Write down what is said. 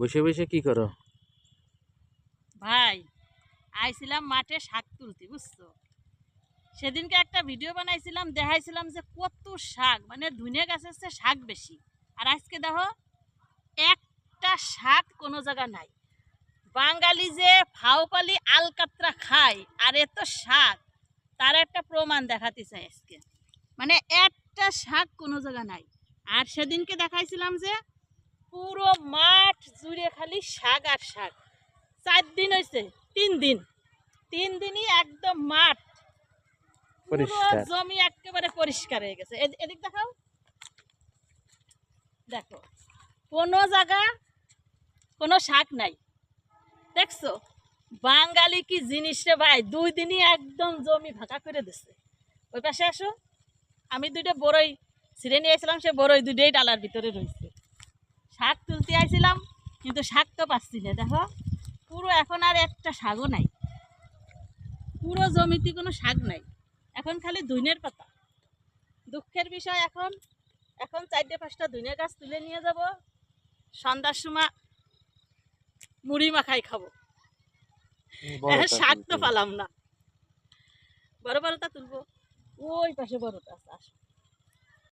বসে বসে কি করো? ভাই, আইছিলাম মাঠে শাক তুলতে, বুঝছ? সেদিনকে একটা ভিডিও বানাইছিলাম, দেখাইছিলাম যে কত শাক মানে ধুনে গাছের চেয়ে শাক বেশি। আর আজকে দেখো, একটা শাক কোনো জায়গা নাই। বাঙালি যে ফাওপালি আলকাতরা খায়, আর এত শাক, তার একটা প্রমাণ দেখাতে চাই আজকে। মানে একটা শাক কোনো জায়গা নাই। আর সেদিনকে দেখাইছিলাম যে পুরো জুড়ে খালি শাক আর শাক। চার দিন হয়েছে তিন দিন। তিন দিনই একদম মাঠ। পুরো জমি একেবারে পরিষ্কার হয়ে গেছে। এদিক দেখাও। দেখো কোনো জায়গা কোনো শাক নাই। দেখছ? বাঙালি কি জিনিস রে ভাই? দুই দিনই একদম জমি ফাঁকা করে দিছে। ওই পাশে আসো। আমি দুইটা বড়ই ছিঁড়ে নিয়েছিলাম সে বড়ই দুইটাই ডালার ভিতরে রয়েছে শাক তুলতে আইছিলাম কিন্তু শাক তো পাচ্ছি না দেখো। পুরো এখন আর একটা শাকও নাই। পুরো জমিতে কোনো শাক নাই। এখন খালি ধুইনের পাতা। দুঃখের বিষয় এখন এখন চারটে পাঁচটা ধুইনের গাছ তুলে নিয়ে যাব। সন্ধ্যার সময় মুড়ি মাখাই খাব। এখন শাক তো পালাম না। বড় বড়টা তুলবো। ওই পাশে বড়টা আছে আসো।